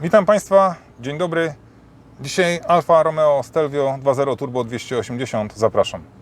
Witam Państwa, dzień dobry. Dzisiaj Alfa Romeo Stelvio 2.0 Turbo 280. Zapraszam.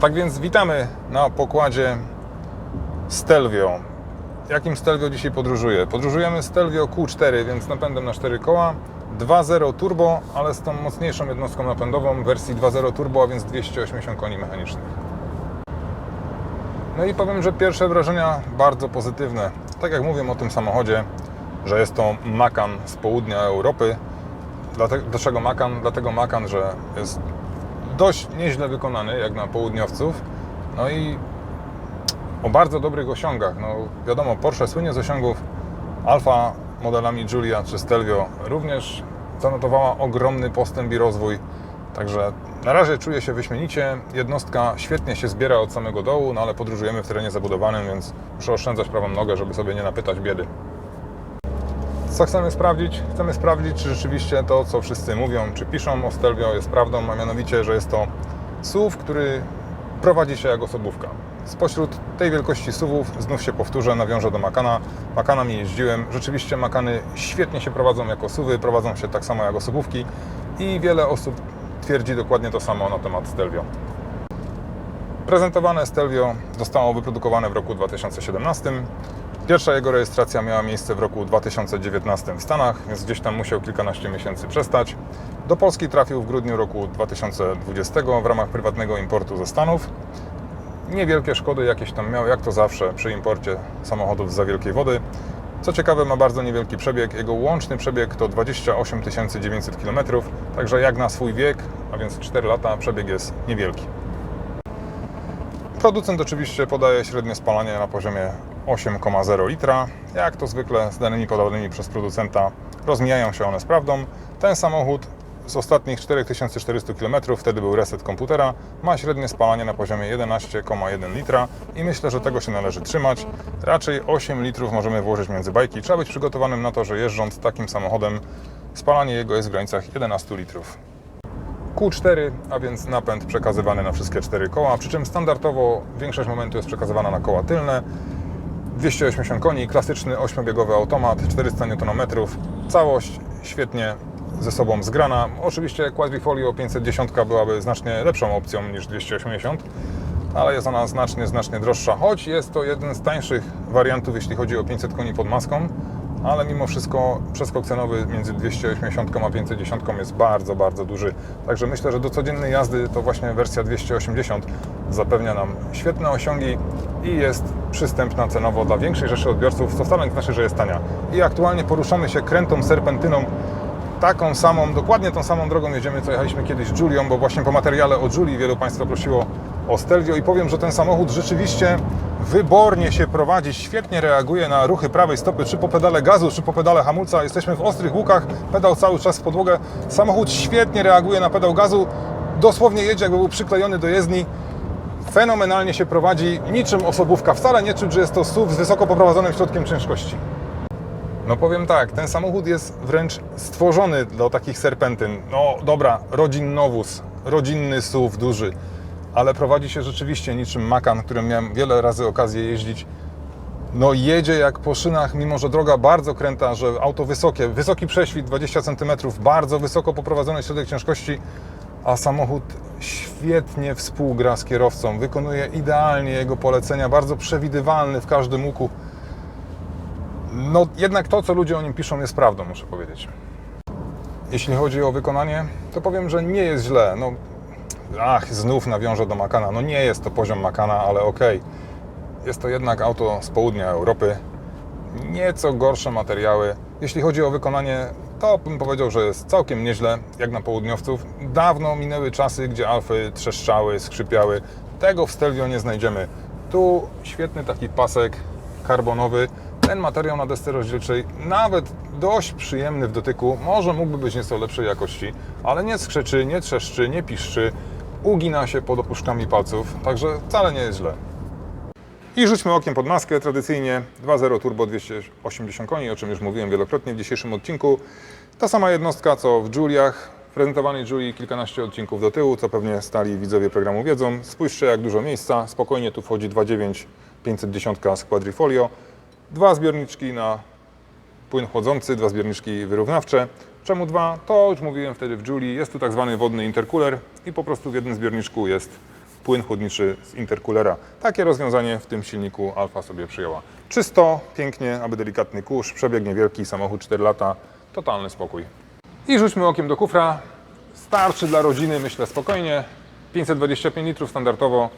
Tak więc witamy na pokładzie Stelvio. Jakim Stelvio dzisiaj podróżuję? Podróżujemy Stelvio Q4, więc napędem na 4 koła. 2.0 turbo, ale z tą mocniejszą jednostką napędową w wersji 2.0 turbo, a więc 280 koni mechanicznych. No i powiem, że pierwsze wrażenia bardzo pozytywne. Tak jak mówię o tym samochodzie, że jest to Macan z południa Europy. Dlaczego Macan? Dlatego Macan, że jest dość nieźle wykonany, jak na południowców. No i o bardzo dobrych osiągach. No, wiadomo, Porsche słynie z osiągów. Alfa modelami Giulia czy Stelvio również zanotowała ogromny postęp i rozwój. Także na razie czuję się wyśmienicie. Jednostka świetnie się zbiera od samego dołu, no ale podróżujemy w terenie zabudowanym, więc muszę oszczędzać prawą nogę, żeby sobie nie napytać biedy. Co chcemy sprawdzić? Chcemy sprawdzić, czy rzeczywiście to, co wszyscy mówią, czy piszą o Stelvio jest prawdą, a mianowicie, że jest to SUV, który prowadzi się jak osobówka. Spośród tej wielkości SUVów, znów się powtórzę, nawiążę do Makana. Makanami jeździłem. Rzeczywiście Makany świetnie się prowadzą jako SUVy, prowadzą się tak samo jak osobówki i wiele osób twierdzi dokładnie to samo na temat Stelvio. Prezentowane Stelvio zostało wyprodukowane w roku 2017. Pierwsza jego rejestracja miała miejsce w roku 2019 w Stanach, więc gdzieś tam musiał kilkanaście miesięcy przestać. Do Polski trafił w grudniu roku 2020 w ramach prywatnego importu ze Stanów. Niewielkie szkody jakieś tam miał, jak to zawsze przy imporcie samochodów za wielkiej wody. Co ciekawe, ma bardzo niewielki przebieg. Jego łączny przebieg to 28 900 km, także jak na swój wiek, a więc 4 lata, przebieg jest niewielki. Producent oczywiście podaje średnie spalanie na poziomie 8,0 litra. Jak to zwykle z danymi podanymi przez producenta rozmijają się one z prawdą. Ten samochód z ostatnich 4400 km, wtedy był reset komputera, ma średnie spalanie na poziomie 11,1 litra i myślę, że tego się należy trzymać. Raczej 8 litrów możemy włożyć między bajki. Trzeba być przygotowanym na to, że jeżdżąc takim samochodem spalanie jego jest w granicach 11 litrów. Q4, a więc napęd przekazywany na wszystkie cztery koła, przy czym standardowo większość momentu jest przekazywana na koła tylne. 280 koni, klasyczny 8-biegowy automat, 400 Nm, całość świetnie ze sobą zgrana. Oczywiście Quadrifoglio 510 byłaby znacznie lepszą opcją niż 280, ale jest ona znacznie, znacznie droższa, choć jest to jeden z tańszych wariantów, jeśli chodzi o 500 koni pod maską, ale mimo wszystko przeskok cenowy między 280 a 510 jest bardzo, bardzo duży. Także myślę, że do codziennej jazdy to właśnie wersja 280 zapewnia nam świetne osiągi i jest przystępna cenowo dla większej rzeszy odbiorców, co wcale nie znaczy, że jest tania. I aktualnie poruszamy się krętą serpentyną taką samą, dokładnie tą samą drogą jedziemy, co jechaliśmy kiedyś Julią, bo właśnie po materiale o Julii wielu Państwa prosiło o Stelvio i powiem, że ten samochód rzeczywiście wybornie się prowadzi, świetnie reaguje na ruchy prawej stopy, czy po pedale gazu, czy po pedale hamulca. Jesteśmy w ostrych łukach, pedał cały czas w podłogę. Samochód świetnie reaguje na pedał gazu, dosłownie jedzie jakby był przyklejony do jezdni. Fenomenalnie się prowadzi, niczym osobówka. Wcale nie czuć, że jest to SUV z wysoko poprowadzonym środkiem ciężkości. No powiem tak, ten samochód jest wręcz stworzony do takich serpentyn. No dobra, rodzinnowóz, rodzinny SUV duży, ale prowadzi się rzeczywiście niczym Macan, którym miałem wiele razy okazję jeździć. no jedzie jak po szynach, mimo że droga bardzo kręta, że auto wysokie, wysoki prześwit 20 cm, bardzo wysoko poprowadzony środek ciężkości, a samochód świetnie współgra z kierowcą, wykonuje idealnie jego polecenia, bardzo przewidywalny w każdym łuku. No jednak to, co ludzie o nim piszą jest prawdą, muszę powiedzieć. Jeśli chodzi o wykonanie, to powiem, że nie jest źle. No, ach, znów nawiążę do Makana. No nie jest to poziom Makana, ale okej. Jest to jednak auto z południa Europy. Nieco gorsze materiały. Jeśli chodzi o wykonanie, to bym powiedział, że jest całkiem nieźle, jak na południowców. Dawno minęły czasy, gdzie Alfy trzeszczały, skrzypiały. Tego w Stelvio nie znajdziemy. Tu świetny taki pasek karbonowy. Ten materiał na desce rozdzielczej nawet dość przyjemny w dotyku. Może mógłby być nieco lepszej jakości, ale nie skrzeczy, nie trzeszczy, nie piszczy. Ugina się pod opuszkami palców, także wcale nie jest źle. I rzućmy okiem pod maskę. Tradycyjnie 2.0 turbo 280 koni, o czym już mówiłem wielokrotnie w dzisiejszym odcinku. Ta sama jednostka co w Juliach. Prezentowanej Julii kilkanaście odcinków do tyłu, co pewnie stali widzowie programu wiedzą. Spójrzcie jak dużo miejsca. Spokojnie tu wchodzi 2.9 510 z Quadrifolio. Dwa zbiorniczki na płyn chłodzący, dwa zbiorniczki wyrównawcze. Czemu dwa? To już mówiłem wtedy w Julii. Jest tu tak zwany wodny intercooler i po prostu w jednym zbiorniczku jest płyn chłodniczy z intercoolera. Takie rozwiązanie w tym silniku Alfa sobie przyjęła. Czysto, pięknie, aby delikatny kurz, przebieg niewielki, samochód 4 lata, totalny spokój. I rzućmy okiem do kufra. Starczy dla rodziny, myślę spokojnie. 525 litrów standardowo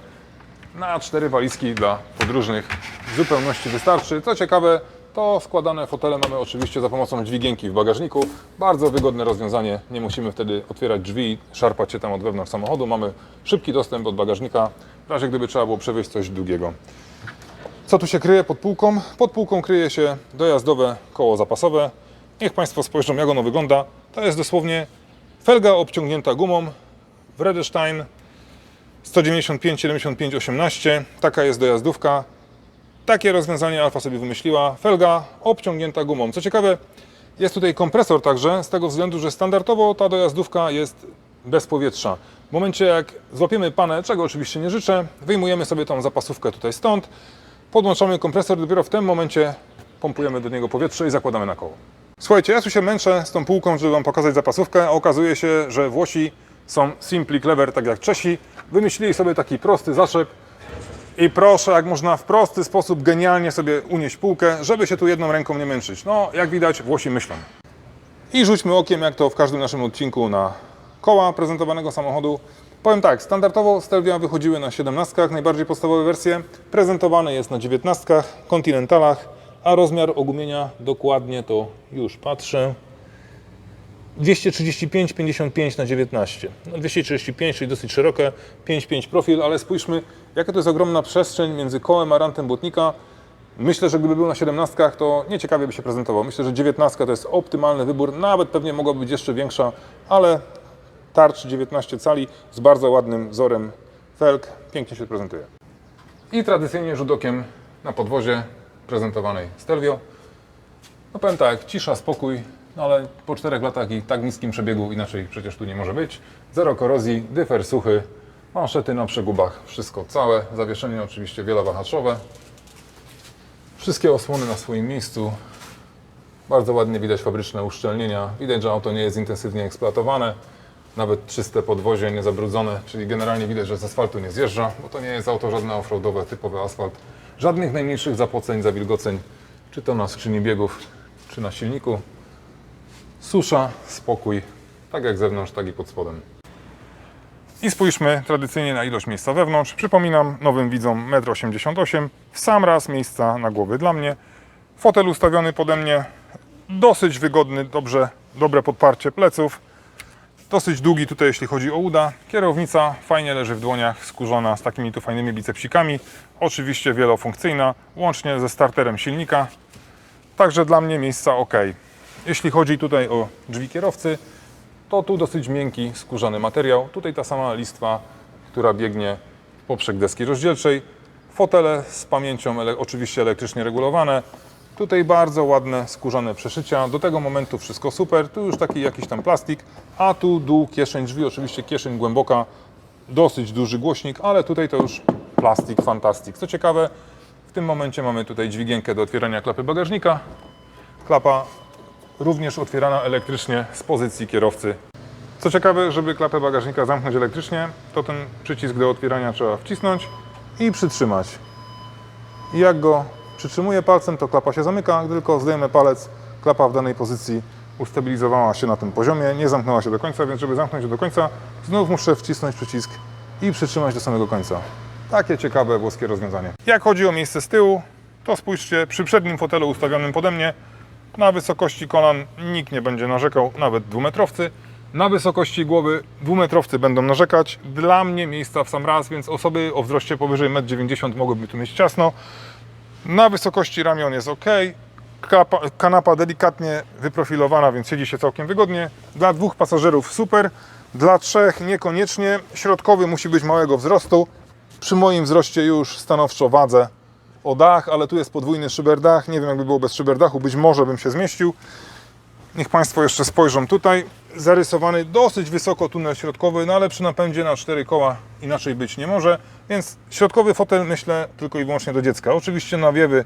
na cztery walizki dla podróżnych w zupełności wystarczy. Co ciekawe, to składane fotele mamy oczywiście za pomocą dźwigienki w bagażniku. Bardzo wygodne rozwiązanie. Nie musimy wtedy otwierać drzwi, szarpać się tam od wewnątrz samochodu. Mamy szybki dostęp od bagażnika, w razie gdyby trzeba było przewieźć coś długiego. Co tu się kryje pod półką? Pod półką kryje się dojazdowe koło zapasowe. Niech Państwo spojrzą, jak ono wygląda. To jest dosłownie felga obciągnięta gumą Vredestein 195 75 18. Taka jest dojazdówka. Takie rozwiązanie Alfa sobie wymyśliła. Felga obciągnięta gumą. Co ciekawe, jest tutaj kompresor także, z tego względu, że standardowo ta dojazdówka jest bez powietrza. W momencie jak złapiemy panę, czego oczywiście nie życzę, wyjmujemy sobie tą zapasówkę tutaj stąd, podłączamy kompresor, dopiero w tym momencie pompujemy do niego powietrze i zakładamy na koło. Słuchajcie, ja tu się męczę z tą półką, żeby Wam pokazać zapasówkę, a okazuje się, że Włosi są simply clever, tak jak Czesi. Wymyślili sobie taki prosty zaszep, i proszę, jak można w prosty sposób genialnie sobie unieść półkę, żeby się tu jedną ręką nie męczyć. No, jak widać, Włosi myślą. I rzućmy okiem, jak to w każdym naszym odcinku na koła prezentowanego samochodu. Powiem tak, standardowo Stelvia wychodziły na 17, najbardziej podstawowe wersje. Prezentowane jest na 19, Continentalach, a rozmiar ogumienia dokładnie to już patrzę. 235, 55 na 19. No 235, czyli dosyć szerokie, 5,5 profil, ale spójrzmy, jaka to jest ogromna przestrzeń między kołem a rantem błotnika. Myślę, że gdyby był na 17, to nieciekawie by się prezentował. Myślę, że 19 to jest optymalny wybór, nawet pewnie mogłaby być jeszcze większa, ale tarcz 19 cali z bardzo ładnym wzorem felg pięknie się prezentuje. I tradycyjnie rzut okiem na podwozie prezentowanej Stelvio. No powiem tak, cisza, spokój, no ale po czterech latach i tak niskim przebiegu inaczej przecież tu nie może być. Zero korozji, dyfer suchy, manszety na przegubach, wszystko całe. Zawieszenie oczywiście wielowahaczowe. Wszystkie osłony na swoim miejscu. Bardzo ładnie widać fabryczne uszczelnienia. Widać, że auto nie jest intensywnie eksploatowane. Nawet czyste podwozie, niezabrudzone, czyli generalnie widać, że z asfaltu nie zjeżdża, bo to nie jest auto żadne offroadowe, typowy asfalt. Żadnych najmniejszych zapoceń, zawilgoceń, czy to na skrzyni biegów, czy na silniku. Susza, spokój, tak jak zewnątrz, tak i pod spodem. I spójrzmy tradycyjnie na ilość miejsca wewnątrz. Przypominam nowym widzom 1,88 m, w sam raz miejsca na głowy dla mnie. Fotel ustawiony pode mnie, dosyć wygodny, dobrze, dobre podparcie pleców. Dosyć długi tutaj, jeśli chodzi o uda. Kierownica fajnie leży w dłoniach, skórzona z takimi tu fajnymi bicepsikami. Oczywiście wielofunkcyjna, łącznie ze starterem silnika. Także dla mnie miejsca ok. Jeśli chodzi tutaj o drzwi kierowcy, to tu dosyć miękki, skórzany materiał. Tutaj ta sama listwa, która biegnie poprzek deski rozdzielczej. Fotele z pamięcią, oczywiście elektrycznie regulowane. Tutaj bardzo ładne skórzane przeszycia. Do tego momentu wszystko super. Tu już taki jakiś tam plastik, a tu dół kieszeń drzwi, oczywiście kieszeń głęboka, dosyć duży głośnik, ale tutaj to już plastik fantastik. Co ciekawe, W tym momencie mamy tutaj dźwigienkę do otwierania klapy bagażnika. Klapa również otwierana elektrycznie z pozycji kierowcy. Co ciekawe, żeby klapę bagażnika zamknąć elektrycznie, to ten przycisk do otwierania trzeba wcisnąć i przytrzymać. I jak go przytrzymuję palcem, to klapa się zamyka. Gdy tylko zdejmę palec, klapa w danej pozycji ustabilizowała się na tym poziomie, nie zamknęła się do końca, więc żeby zamknąć do końca, znów muszę wcisnąć przycisk i przytrzymać do samego końca. Takie ciekawe włoskie rozwiązanie. Jak chodzi o miejsce z tyłu, to spójrzcie, przy przednim fotelu ustawionym pode mnie, na wysokości kolan nikt nie będzie narzekał, nawet dwumetrowcy. Na wysokości głowy dwumetrowcy będą narzekać. Dla mnie miejsca w sam raz, więc osoby o wzroście powyżej 1,90 m mogłyby tu mieć ciasno. Na wysokości ramion jest ok. Kanapa delikatnie wyprofilowana, więc siedzi się całkiem wygodnie. Dla dwóch pasażerów super. Dla trzech niekoniecznie. Środkowy musi być małego wzrostu. Przy moim wzroście już stanowczo wadzę o dach, ale tu jest podwójny szyberdach. Nie wiem, jakby było bez szyberdachu. Być może bym się zmieścił. Niech Państwo jeszcze spojrzą tutaj. Zarysowany dosyć wysoko tunel środkowy, no ale przy napędzie na cztery koła inaczej być nie może. Więc środkowy fotel myślę tylko i wyłącznie do dziecka. Oczywiście nawiewy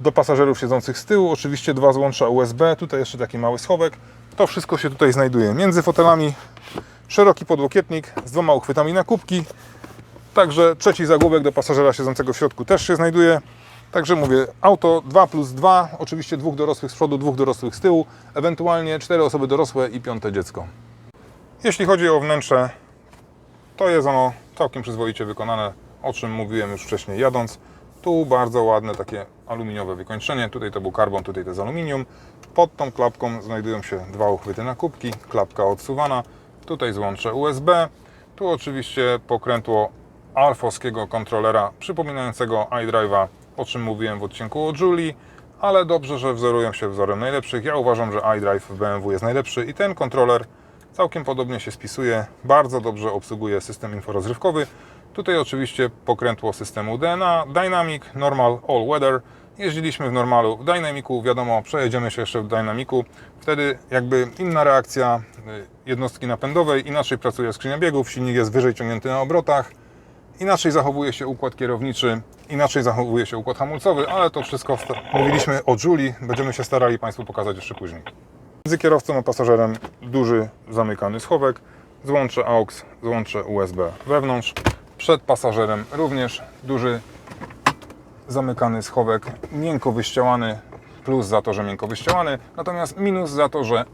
do pasażerów siedzących z tyłu, oczywiście dwa złącza USB, tutaj jeszcze taki mały schowek. To wszystko się tutaj znajduje. Między fotelami szeroki podłokietnik z dwoma uchwytami na kubki. Także trzeci zagłówek do pasażera siedzącego w środku też się znajduje. Także mówię, auto 2 plus 2, oczywiście dwóch dorosłych z przodu, dwóch dorosłych z tyłu, ewentualnie cztery osoby dorosłe i piąte dziecko. Jeśli chodzi o wnętrze, to jest ono całkiem przyzwoicie wykonane, o czym mówiłem już wcześniej jadąc. Tu bardzo ładne takie aluminiowe wykończenie, tutaj to był karbon, tutaj to jest aluminium. Pod tą klapką znajdują się dwa uchwyty na kubki, klapka odsuwana, tutaj złącze USB, tu oczywiście pokrętło alfowskiego kontrolera przypominającego iDrive'a, o czym mówiłem w odcinku o Julie, ale dobrze, że wzorują się wzorem najlepszych. Ja uważam, że iDrive w BMW jest najlepszy i ten kontroler całkiem podobnie się spisuje, bardzo dobrze obsługuje system inforozrywkowy. Tutaj oczywiście pokrętło systemu DNA, Dynamic, Normal, All Weather. Jeździliśmy w normalu, w Dynamicu, wiadomo, przejedziemy się jeszcze w Dynamicu. Wtedy jakby inna reakcja y, jednostki napędowej, inaczej pracuje skrzynia biegów, silnik jest wyżej ciągnięty na obrotach, inaczej zachowuje się układ kierowniczy, inaczej zachowuje się układ hamulcowy, ale to wszystko mówiliśmy o Julie, będziemy się starali Państwu pokazać jeszcze później. Między kierowcą a pasażerem duży zamykany schowek, złącze AUX, złącze USB wewnątrz. Przed pasażerem również duży zamykany schowek, miękko wyścielany, plus za to, że miękko wyścielany, natomiast minus za to, że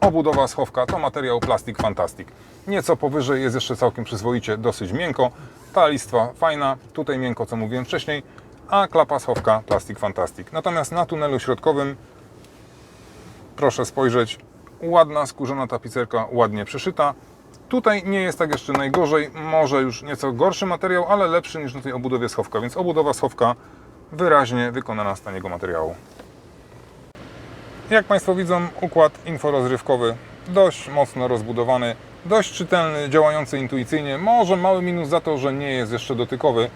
obudowa schowka to materiał Plastic Fantastic. Nieco powyżej jest jeszcze całkiem przyzwoicie, dosyć miękko. Ta listwa fajna, tutaj miękko, co mówiłem wcześniej, a klapa schowka Plastic Fantastic. Natomiast na tunelu środkowym proszę spojrzeć, ładna skórzana tapicerka, ładnie przyszyta. Tutaj nie jest tak jeszcze najgorzej, może już nieco gorszy materiał, ale lepszy niż na tej obudowie schowka, więc obudowa schowka wyraźnie wykonana z taniego materiału. Jak Państwo widzą, układ inforozrywkowy dość mocno rozbudowany, dość czytelny, działający intuicyjnie. Może mały minus za to, że nie jest jeszcze dotykowy.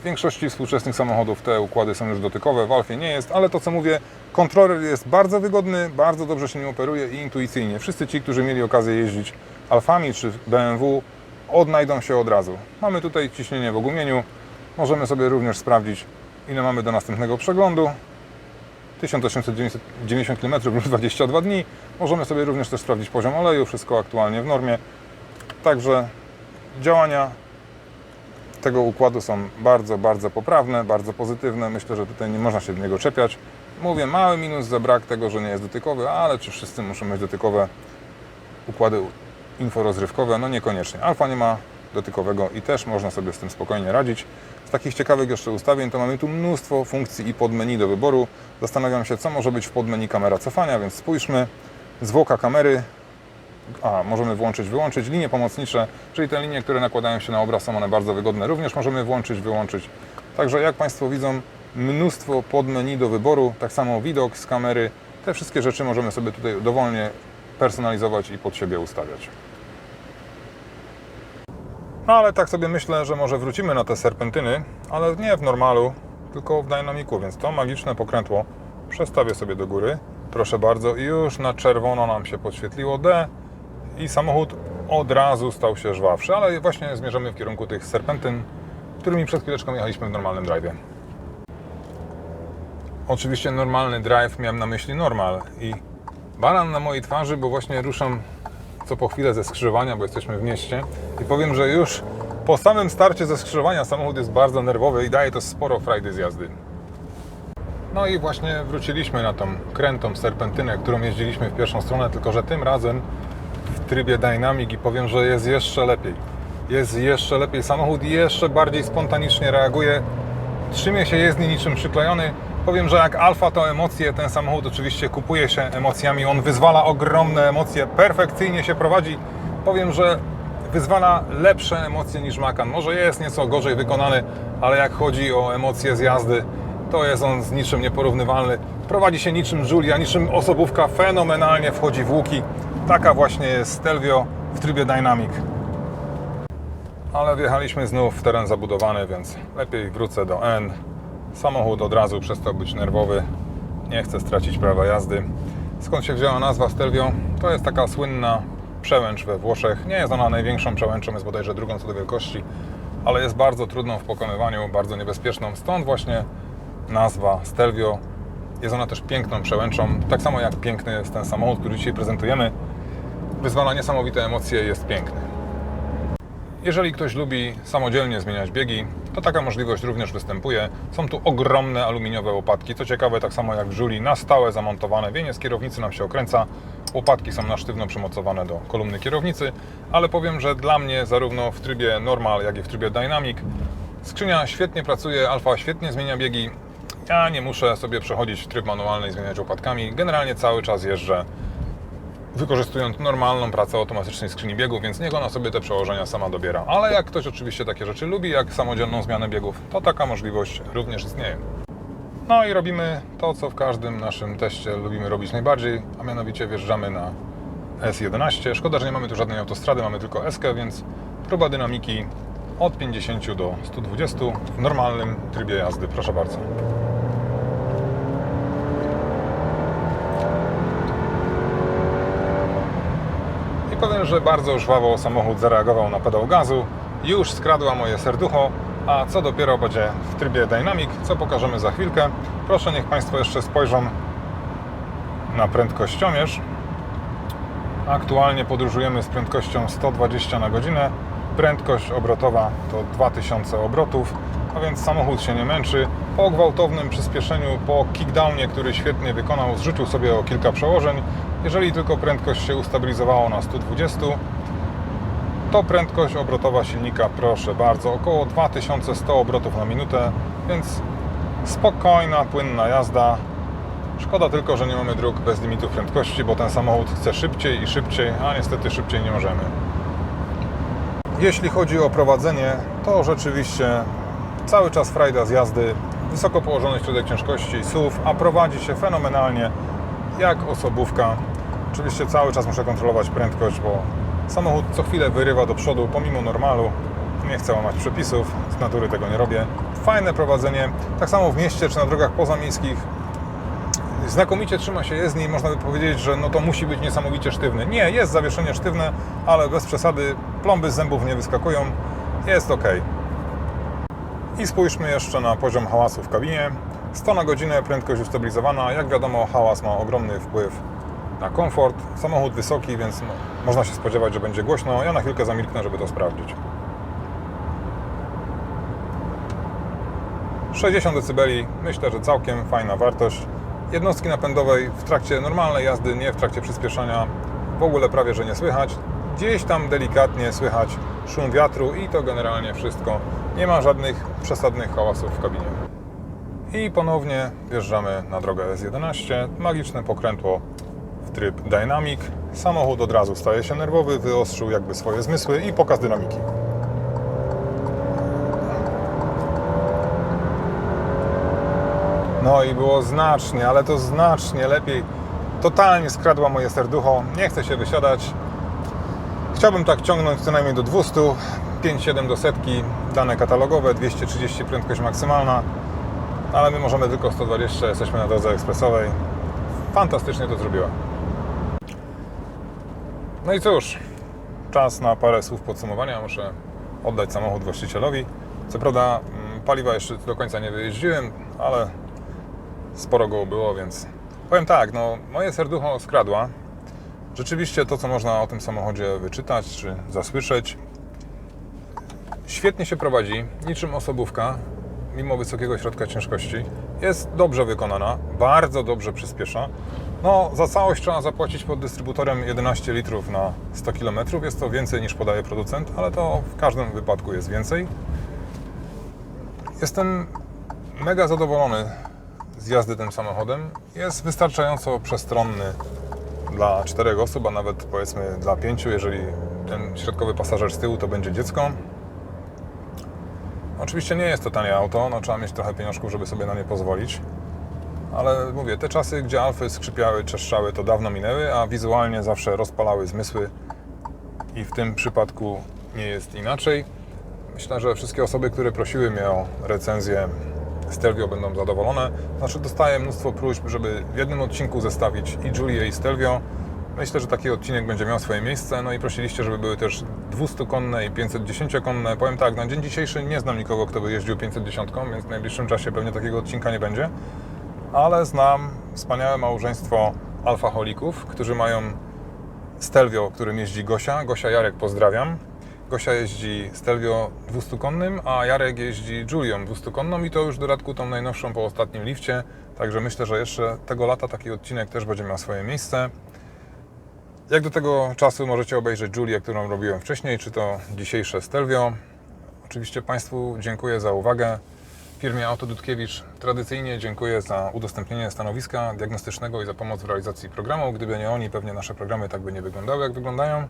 W większości współczesnych samochodów te układy są już dotykowe, w Alfie nie jest, ale to co mówię, kontroler jest bardzo wygodny, bardzo dobrze się nim operuje i intuicyjnie. Wszyscy ci, którzy mieli okazję jeździć Alfami czy BMW, odnajdą się od razu. Mamy tutaj ciśnienie w ogumieniu, możemy sobie również sprawdzić, ile mamy do następnego przeglądu. 1890 km plus 22 dni. Możemy sobie również też sprawdzić poziom oleju, wszystko aktualnie w normie. Także działania tego układu są bardzo, bardzo poprawne, bardzo pozytywne. Myślę, że tutaj nie można się do niego czepiać. Mówię, mały minus za brak tego, że nie jest dotykowy, ale czy wszyscy muszą mieć dotykowe układy inforozrywkowe? No niekoniecznie. Alfa nie ma dotykowego i też można sobie z tym spokojnie radzić. Z takich ciekawych jeszcze ustawień to mamy tu mnóstwo funkcji i podmenu do wyboru. Zastanawiam się, co może być w podmenu kamera cofania, więc spójrzmy. Zwłoka kamery, a, możemy włączyć, wyłączyć linie pomocnicze, czyli te linie, które nakładają się na obraz, są one bardzo wygodne. Również możemy włączyć, wyłączyć. Także jak Państwo widzą, mnóstwo podmenu do wyboru, tak samo widok z kamery. Te wszystkie rzeczy możemy sobie tutaj dowolnie personalizować i pod siebie ustawiać. No ale tak sobie myślę, że może wrócimy na te serpentyny, ale nie w normalu, tylko w dynamiku, więc to magiczne pokrętło przestawię sobie do góry. Proszę bardzo, i już na czerwono nam się podświetliło D i samochód od razu stał się żwawszy, ale właśnie zmierzamy w kierunku tych serpentyn, którymi przed chwileczką jechaliśmy w normalnym drive'ie. Oczywiście normalny drive, miałem na myśli normal i baran na mojej twarzy, bo właśnie ruszam co po chwilę ze skrzyżowania, bo jesteśmy w mieście i powiem, że już po samym starcie ze skrzyżowania samochód jest bardzo nerwowy i daje to sporo frajdy z jazdy. No i właśnie wróciliśmy na tą krętą serpentynę, którą jeździliśmy w pierwszą stronę, tylko że tym razem w trybie Dynamic i powiem, że jest jeszcze lepiej. Jest jeszcze lepiej. Samochód jeszcze bardziej spontanicznie reaguje. Trzymie się jezdni niczym przyklejony. Powiem, że jak alfa to emocje, ten samochód oczywiście kupuje się emocjami. On wyzwala ogromne emocje, perfekcyjnie się prowadzi. Powiem, że wyzwala lepsze emocje niż Macan. Może jest nieco gorzej wykonany, ale jak chodzi o emocje z jazdy, to jest on z niczym nieporównywalny. Prowadzi się niczym Julia, niczym osobówka, fenomenalnie wchodzi w łuki. Taka właśnie jest Stelvio w trybie Dynamic. Ale wjechaliśmy znów w teren zabudowany, więc lepiej wrócę do N. Samochód od razu przestał być nerwowy. Nie chcę stracić prawa jazdy. Skąd się wzięła nazwa Stelvio? To jest taka słynna przełęcz we Włoszech. Nie jest ona największą przełęczą, jest bodajże drugą co do wielkości, ale jest bardzo trudną w pokonywaniu, bardzo niebezpieczną. Stąd właśnie nazwa Stelvio. Jest ona też piękną przełęczą, tak samo jak piękny jest ten samochód, który dzisiaj prezentujemy. Wyzwala niesamowite emocje, jest piękny. Jeżeli ktoś lubi samodzielnie zmieniać biegi, to taka możliwość również występuje. Są tu ogromne aluminiowe łopatki. Co ciekawe, tak samo jak w Żuli, na stałe zamontowane. Wienie z kierownicy nam się okręca. Łopatki są na sztywno przymocowane do kolumny kierownicy, ale powiem, że dla mnie zarówno w trybie normal, jak i w trybie dynamic skrzynia świetnie pracuje, alfa świetnie zmienia biegi. Ja nie muszę sobie przechodzić w tryb manualny i zmieniać łopatkami. Generalnie cały czas jeżdżę wykorzystując normalną pracę automatycznej skrzyni biegów, więc niech ona sobie te przełożenia sama dobiera. Ale jak ktoś oczywiście takie rzeczy lubi, jak samodzielną zmianę biegów, to taka możliwość również istnieje. No i robimy to, co w każdym naszym teście lubimy robić najbardziej, a mianowicie wjeżdżamy na S11. Szkoda, że nie mamy tu żadnej autostrady, mamy tylko S, więc próba dynamiki od 50 do 120 w normalnym trybie jazdy. Proszę bardzo. I powiem, że bardzo żwawo samochód zareagował na pedał gazu. Już skradła moje serducho, a co dopiero będzie w trybie Dynamic, co pokażemy za chwilkę. Proszę, niech Państwo jeszcze spojrzą na prędkościomierz. Aktualnie podróżujemy z prędkością 120 na godzinę. Prędkość obrotowa to 2000 obrotów, a więc samochód się nie męczy. Po gwałtownym przyspieszeniu, po kickdownie, który świetnie wykonał, zrzucił sobie o kilka przełożeń. Jeżeli tylko prędkość się ustabilizowała na 120, to prędkość obrotowa silnika, proszę bardzo, około 2100 obrotów na minutę, więc spokojna, płynna jazda. Szkoda tylko, że nie mamy dróg bez limitu prędkości, bo ten samochód chce szybciej i szybciej, a niestety szybciej nie możemy. Jeśli chodzi o prowadzenie, to rzeczywiście cały czas frajda z jazdy, wysoko położony środek ciężkości, SUV, a prowadzi się fenomenalnie jak osobówka. Oczywiście cały czas muszę kontrolować prędkość, bo samochód co chwilę wyrywa do przodu pomimo normalu. Nie chcę łamać przepisów, z natury tego nie robię. Fajne prowadzenie, tak samo w mieście czy na drogach pozamiejskich. Znakomicie trzyma się jezdni i można by powiedzieć, że no to musi być niesamowicie sztywny. Nie, jest zawieszenie sztywne, ale bez przesady, plomby z zębów nie wyskakują, jest ok. I spójrzmy jeszcze na poziom hałasu w kabinie. 100 na godzinę, prędkość ustabilizowana. Jak wiadomo, hałas ma ogromny wpływ na komfort. Samochód wysoki, więc mo- można się spodziewać, że będzie głośno. Ja na chwilkę zamilknę, żeby to sprawdzić. 60 dB, myślę, że całkiem fajna wartość. Jednostki napędowej w trakcie normalnej jazdy, nie w trakcie przyspieszania, w ogóle prawie że nie słychać. Gdzieś tam delikatnie słychać szum wiatru i to generalnie wszystko. Nie ma żadnych przesadnych hałasów w kabinie. I ponownie wjeżdżamy na drogę S11. Magiczne pokrętło tryb Dynamic. Samochód od razu staje się nerwowy, wyostrzył jakby swoje zmysły i pokaz dynamiki. No i było znacznie, ale to znacznie lepiej. Totalnie skradła moje serducho. Nie chcę się wysiadać. Chciałbym tak ciągnąć co najmniej do 200, 5,7 do setki, dane katalogowe, 230 prędkość maksymalna, ale my możemy tylko 120, jesteśmy na drodze ekspresowej. Fantastycznie to zrobiła. No i cóż, czas na parę słów podsumowania. Muszę oddać samochód właścicielowi. Co prawda mm, paliwa jeszcze do końca nie wyjeździłem, ale sporo go było, więc powiem tak, no moje serducho skradła. Rzeczywiście to, co można o tym samochodzie wyczytać czy zasłyszeć, świetnie się prowadzi, niczym osobówka, mimo wysokiego środka ciężkości. Jest dobrze wykonana, bardzo dobrze przyspiesza. No, za całość trzeba zapłacić pod dystrybutorem 11 litrów na 100 km. Jest to więcej niż podaje producent, ale to w każdym wypadku jest więcej. Jestem mega zadowolony z jazdy tym samochodem. Jest wystarczająco przestronny dla czterech osób, a nawet powiedzmy dla pięciu, jeżeli ten środkowy pasażer z tyłu to będzie dziecko. Oczywiście nie jest to tanie auto, no trzeba mieć trochę pieniążków, żeby sobie na nie pozwolić. Ale mówię, te czasy, gdzie Alfy skrzypiały, trzeszczały, to dawno minęły, a wizualnie zawsze rozpalały zmysły i w tym przypadku nie jest inaczej. Myślę, że wszystkie osoby, które prosiły mnie o recenzję Stelvio będą zadowolone. Znaczy dostaję mnóstwo próśb, żeby w jednym odcinku zestawić i Julię i Stelvio. Myślę, że taki odcinek będzie miał swoje miejsce. No i prosiliście, żeby były też 200-konne i 510-konne. Powiem tak, na dzień dzisiejszy nie znam nikogo, kto by jeździł 510, więc w najbliższym czasie pewnie takiego odcinka nie będzie. Ale znam wspaniałe małżeństwo alfaholików, którzy mają Stelvio, którym jeździ Gosia. Gosia Jarek pozdrawiam. Gosia jeździ Stelvio 200-konnym, a Jarek jeździ Julią 200-konną i to już w dodatku tą najnowszą po ostatnim lifcie. Także myślę, że jeszcze tego lata taki odcinek też będzie miał swoje miejsce. Jak do tego czasu możecie obejrzeć Julię, którą robiłem wcześniej, czy to dzisiejsze Stelvio. Oczywiście Państwu dziękuję za uwagę. Firmie Auto Dudkiewicz tradycyjnie dziękuję za udostępnienie stanowiska diagnostycznego i za pomoc w realizacji programu. Gdyby nie oni, pewnie nasze programy tak by nie wyglądały, jak wyglądają.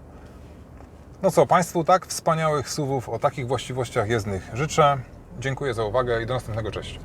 No co, Państwu tak wspaniałych suwów o takich właściwościach jezdnych życzę. Dziękuję za uwagę i do następnego. Cześć.